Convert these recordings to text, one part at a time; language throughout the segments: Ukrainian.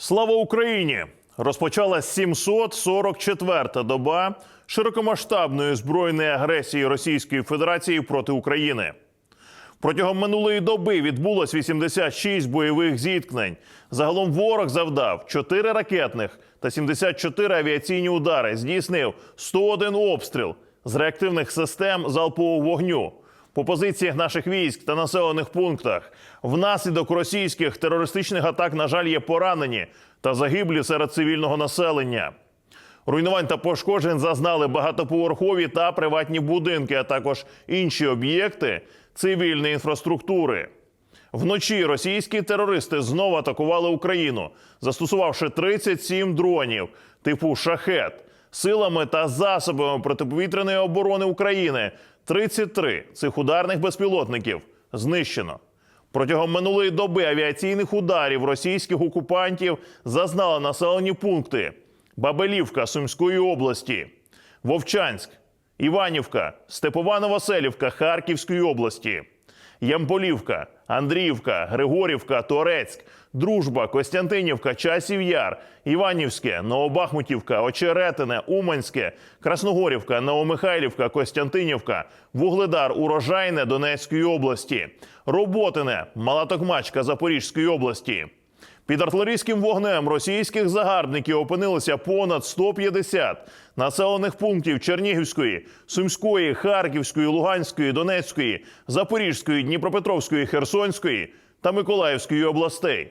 Слава Україні! Розпочалась 744-та доба широкомасштабної збройної агресії Російської Федерації проти України. Протягом минулої доби відбулось 86 бойових зіткнень. Загалом ворог завдав 4 ракетних та 74 авіаційні удари. Здійснив 101 обстріл з реактивних систем залпового вогню по позиціях наших військ та населених пунктах. Внаслідок російських терористичних атак, на жаль, є поранені та загиблі серед цивільного населення. Руйнувань та пошкоджень зазнали багатоповерхові та приватні будинки, а також інші об'єкти цивільної інфраструктури. Вночі російські терористи знову атакували Україну, застосувавши 37 дронів типу шахет. Силами та засобами протиповітряної оборони України 33 цих ударних безпілотників знищено. Протягом минулої доби авіаційних ударів російських окупантів зазнали населені пункти Бабелівка Сумської області, Вовчанськ, Іванівка, Степовано-Василівка Харківської області, Ямполівка, Андріївка, Григорівка, Торецьк, Дружба, Костянтинівка, Часів Яр, Іванівське, Новобахмутівка, Очеретине, Уманське, Красногорівка, Новомихайлівка, Костянтинівка, Вугледар, Урожайне Донецької області, Роботине, Малатокмачка Запорізької області. Під артилерійським вогнем російських загарбників опинилося понад 150 населених пунктів Чернігівської, Сумської, Харківської, Луганської, Донецької, Запорізької, Дніпропетровської, Херсонської та Миколаївської областей.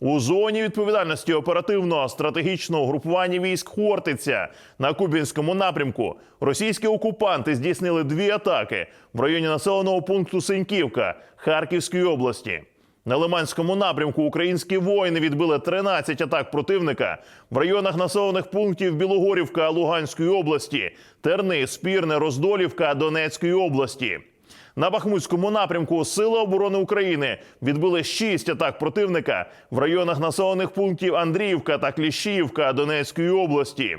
У зоні відповідальності оперативного стратегічного групування військ Хортиця на Кубінському напрямку російські окупанти здійснили дві атаки в районі населеного пункту Синьківка Харківської області. На Лиманському напрямку українські воїни відбили 13 атак противника в районах населених пунктів Білогорівка Луганської області, Терни, Спірне, Роздолівка Донецької області. На Бахмутському напрямку Сили оборони України відбили шість атак противника в районах населених пунктів Андріївка та Кліщіївка Донецької області.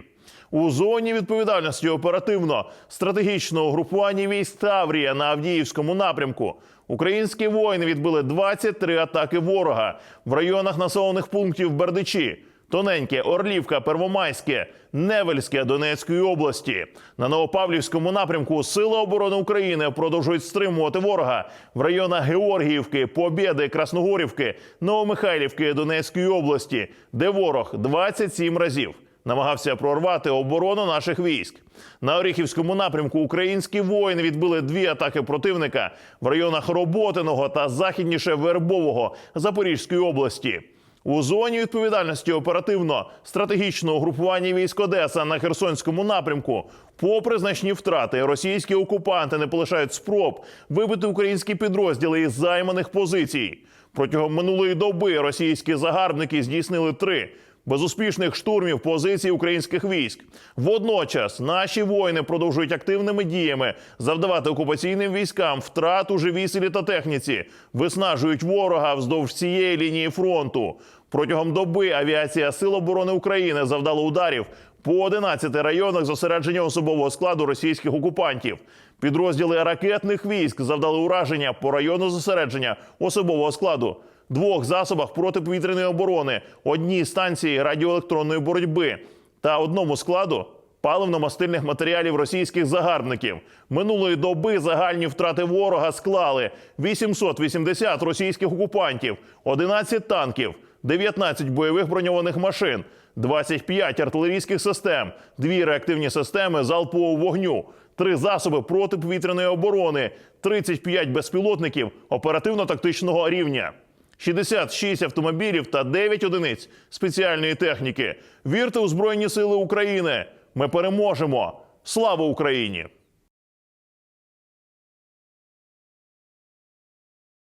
У зоні відповідальності оперативно стратегічного групування військ Таврія на Авдіївському напрямку. Українські воїни відбили 23 атаки ворога в районах населених пунктів Бердичі, Тоненьке, Орлівка, Первомайське, Невельське Донецької області. На Новопавлівському напрямку Сили оборони України продовжують стримувати ворога в районах Георгіївки, Побєди, Красногорівки, Новомихайлівки Донецької області, де ворог 27 разів намагався прорвати оборону наших військ. На Оріхівському напрямку українські воїни відбили дві атаки противника в районах Роботиного та західніше Вербового Запорізької області. У зоні відповідальності оперативно стратегічного групування військ Одеса на Херсонському напрямку, попри значні втрати, російські окупанти не полишають спроб вибити українські підрозділи із займаних позицій. Протягом минулої доби російські загарбники здійснили три безуспішних штурмів позицій українських військ. Водночас наші воїни продовжують активними діями завдавати окупаційним військам втрат у живій силі та техніці, виснажують ворога вздовж цієї лінії фронту. Протягом доби авіація Сил оборони України завдала ударів по 11 районах зосередження особового складу російських окупантів. Підрозділи ракетних військ завдали ураження по району зосередження особового складу двох засобах протиповітряної оборони, одній станції радіоелектронної боротьби та одному складу паливно-мастильних матеріалів російських загарбників. Минулої доби загальні втрати ворога склали 880 російських окупантів, 11 танків, 19 бойових броньованих машин, 25 артилерійських систем, дві реактивні системи залпового вогню, три засоби протиповітряної оборони, 35 безпілотників оперативно-тактичного рівня. 66 автомобілів та 9 одиниць спеціальної техніки. Вірте у Збройні Сили України. Ми переможемо. Слава Україні!